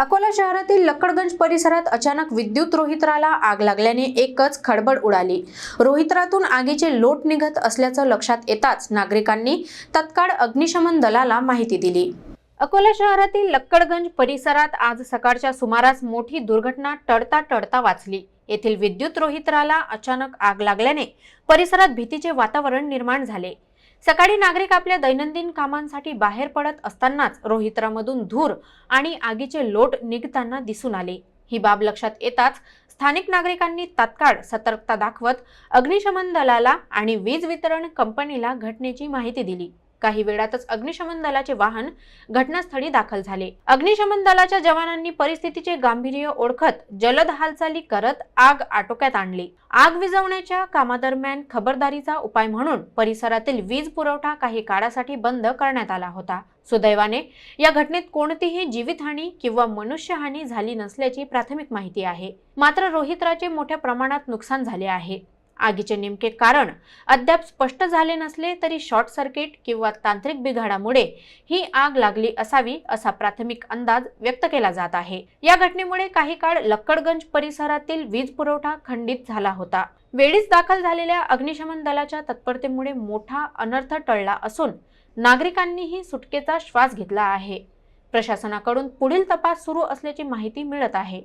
अकोला शहरातील लक्कडगंज परिसरात अचानक विद्युत रोहित्राला आग लागल्याने एकच खडबड उडाली. रोहित्रातून आगीचे लोट निघत असल्याचं लक्षात येताच नागरिकांनी तत्काळ अग्निशमन दलाला माहिती दिली. अकोला शहरातील लक्कडगंज परिसरात आज सकाळच्या सुमारास मोठी दुर्घटना टळता टळता वाचली. येथील विद्युत रोहित्राला अचानक आग लागल्याने परिसरात भीतीचे वातावरण निर्माण झाले. सकाळी नागरिक आपल्या दैनंदिन कामांसाठी बाहेर पडत असतानाच रोहित्रामधून धूर आणि आगीचे लोट निघताना दिसून आले. ही बाब लक्षात येताच स्थानिक नागरिकांनी तात्काळ सतर्कता दाखवत अग्निशमन दलाला आणि वीज वितरण कंपनीला घटनेची माहिती दिली. काही वेळातच अग्निशमन दलाचे वाहन घटनास्थळी दाखल झाले. अग्निशमन दलाच्या जवानांनी परिस्थितीचे गांभीर्य ओळखत जलद हालचाली करत आग आटोक्यात आणली. आग विझवण्याच्या कामादरम्यान खबरदारीचा उपाय म्हणून परिसरातील वीज पुरवठा काही काळासाठी बंद करण्यात आला होता. सुदैवाने या घटनेत कोणतीही जीवितहानी किंवा मनुष्यहानी झाली नसल्याची प्राथमिक माहिती आहे. मात्र रोहित्राचे मोठ्या प्रमाणात नुकसान झाले आहे. आगीचे नेमके कारण अद्याप स्पष्ट झाले नसले तरी शॉर्ट सर्किट किंवा तांत्रिक बिघाडामुळे ही आग लागली असावी असा प्राथमिक अंदाज व्यक्त केला जात आहे. या घटनेमुळे काही काळ लक्कडगंज परिसरातील वीज पुरवठा खंडित झाला होता. वेळीच दाखल झालेल्या अग्निशमन दलाच्या तत्परतेमुळे मोठा अनर्थ टळला असून नागरिकांनीही सुटकेचा श्वास घेतला आहे. प्रशासनाकडून पुढील तपास सुरू असल्याची माहिती मिळत आहे.